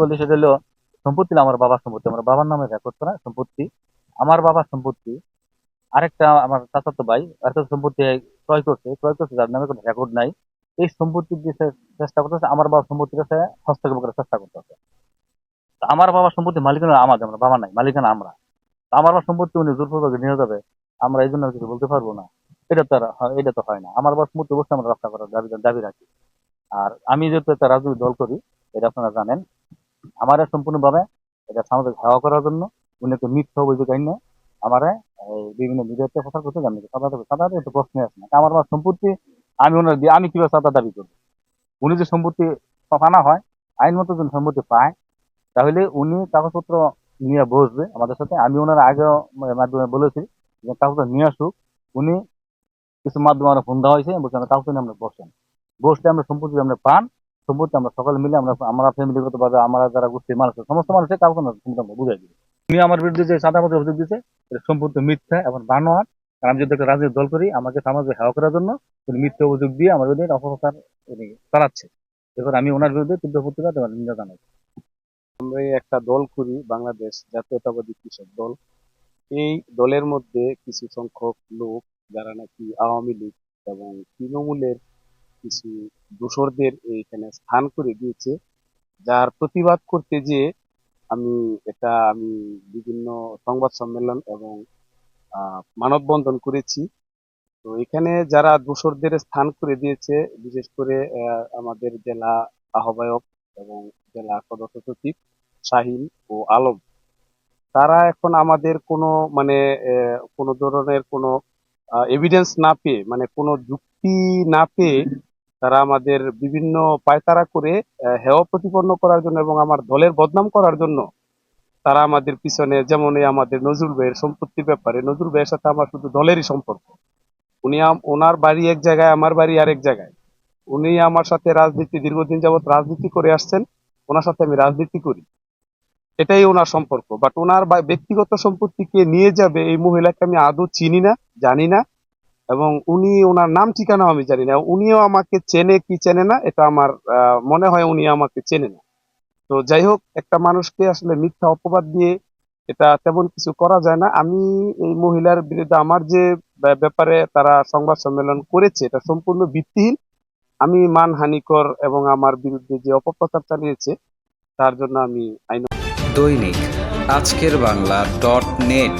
বলি, সেটা হলো সম্পত্তি আমার বাবার সম্পত্তি। আমার বাবার নামে রেকর্ড করা সম্পত্তি। আমার বাবার সম্পত্তি, আরেকটা আমার চাচাতো ভাই একটা সম্পত্তি ক্রয় করছে ক্রয় করছে যার নামে কোনো রেকর্ড নাই। এই সম্পত্তির যে চেষ্টা করতেছে, আমার বাবার সম্পত্তির কাছে হস্তক্ষেপ করার চেষ্টা করতেছে। আমার বাবার সম্পত্তি মালিকানা আমাদের, আমরা বাবা নাই, মালিকানা আমরা। আমার বাবার সম্পত্তি উনি জোরপূর্বক নিয়ে যাবে, আমরা এই জন্য কিছু বলতে পারব না। এটা তো আর এটা তো হয় না। আমার বাবার সম্পত্তি অবশ্যই আমরা রক্ষা করার দাবি দাবি রাখি। আর আমি যেহেতু একটা রাজনৈতিক দল করি, এটা আপনারা জানেন আমার সম্পূর্ণভাবে এটা সামাজিক সেবা করার জন্য, উনি একটা মিথ্যা অভিযোগ আইনে আমার বিভিন্ন মিডিয়াতে প্রচার করতে জানি, সাদা সাদা তো প্রশ্ন আসে না। আমার বাবার সম্পত্তি, আমি ওনার দিয়ে, আমি কীভাবে সাদা দাবি করব? উনি যে সম্পত্তি পানা হয়, আইন মতো যদি সম্পত্তি পায়, তাহলে উনি কাগজপত্র নিয়ে বসবে আমাদের সাথে। আমি ওনার আগেও মাধ্যমে বলেছি যে কাগজপত্র নিয়ে আসুক, উনি কিছু মাধ্যমে আমরা ফোন দেওয়া হয়েছে, বলছে আমরা কাগজ নিয়ে আমরা বসেন। বসলে আমরা সম্পত্তি আমরা পান সম্পত্তি আমরা সকলে মিলে আমরা আমরা ফ্যামিলিগত ভাবে আমরা যারা গোষ্ঠীর মানুষ, সমস্ত মানুষের কাগজ আমরা সম্পত্তি আমরা বুঝাই দিই। উনি আমার বিরুদ্ধে যে সাদাবাজি অভিযোগ দিচ্ছে এটা সম্পূর্ণ মিথ্যা এবং বানোয়ার আমি যদি একটা রাজনৈতিক দল করি, আমাকে সমাজে হেওয়া করার জন্য উনি মিথ্যা অভিযোগ দিয়ে আমার বিরুদ্ধে অপপ্রচার উনি চালাচ্ছে। এবার আমি ওনার বিরুদ্ধে তীব্র পত্রিকা তোমার নিন্দা জানাই। আমরা একটা দল করি, বাংলাদেশ জাতীয়তাবাদী কৃষক দল। এই দলের মধ্যে কিছু সংখ্যক লোক, যারা নাকি আওয়ামী লীগ এবং তৃণমূলের কিছু দোসরদের এইখানে স্থান করে দিয়েছে, যার প্রতিবাদ করতে যে আমি এটা আমি বিভিন্ন সংবাদ সম্মেলন এবং মানববন্ধন করেছি। তো এখানে যারা দোসরদের স্থান করে দিয়েছে, বিশেষ করে আমাদের জেলা আহ্বায়ক এবং জেলা সদস্য সচিব শাহিন ও আলম, তারা এখন আমাদের কোনো মানে কোনো ধরনের কোনো এভিডেন্স না পেয়ে মানে কোনো যুক্তি না পেয়ে তারা আমাদের বিভিন্ন পায়তারা করে হেয় প্রতিপন্ন করার জন্য এবং আমার দলের বদনাম করার জন্য তারা আমাদের পিছনে যেমন আমাদের নজরুল ভাইয়ের সম্পত্তির ব্যাপারে, নজরুল ভাইয়ের সাথে আমার শুধু দলেরই সম্পর্ক। উনি ওনার বাড়ি এক জায়গায়, আমার বাড়ি আরেক জায়গায়। উনি আমার সাথে রাজনীতি, দীর্ঘদিন যাবত রাজনীতি করে আসছেন, ওনার সাথে আমি রাজনীতি করি। এটাই ওনার সম্পর্ক। বাট ওনার ব্যক্তিগত সম্পত্তিকে নিয়ে যাবে এই মহিলাকে আমি আদৌ চিনি না, জানি না। এবং উনি ওনার নাম ঠিকানাও আমি জানি না। উনিও আমাকে চেনে কি চেনে না, এটা আমার মনে হয় উনি আমাকে চেনে না। তো যাই হোক, একটা মানুষকে আসলে মিথ্যা অপবাদ দিয়ে এটা তেমন কিছু করা যায় না। আমি এই মহিলার বিরুদ্ধে আমার যে ব্যাপারে তারা সংবাদ সম্মেলন করেছে, এটা সম্পূর্ণ ভিত্তিহীন। আমি মানহানিকর এবং আমার বিরুদ্ধে যে অপপ্রচার চালিয়েছে, তার জন্য আমি আইন দৈনিক আজকের বাংলা ডট নেট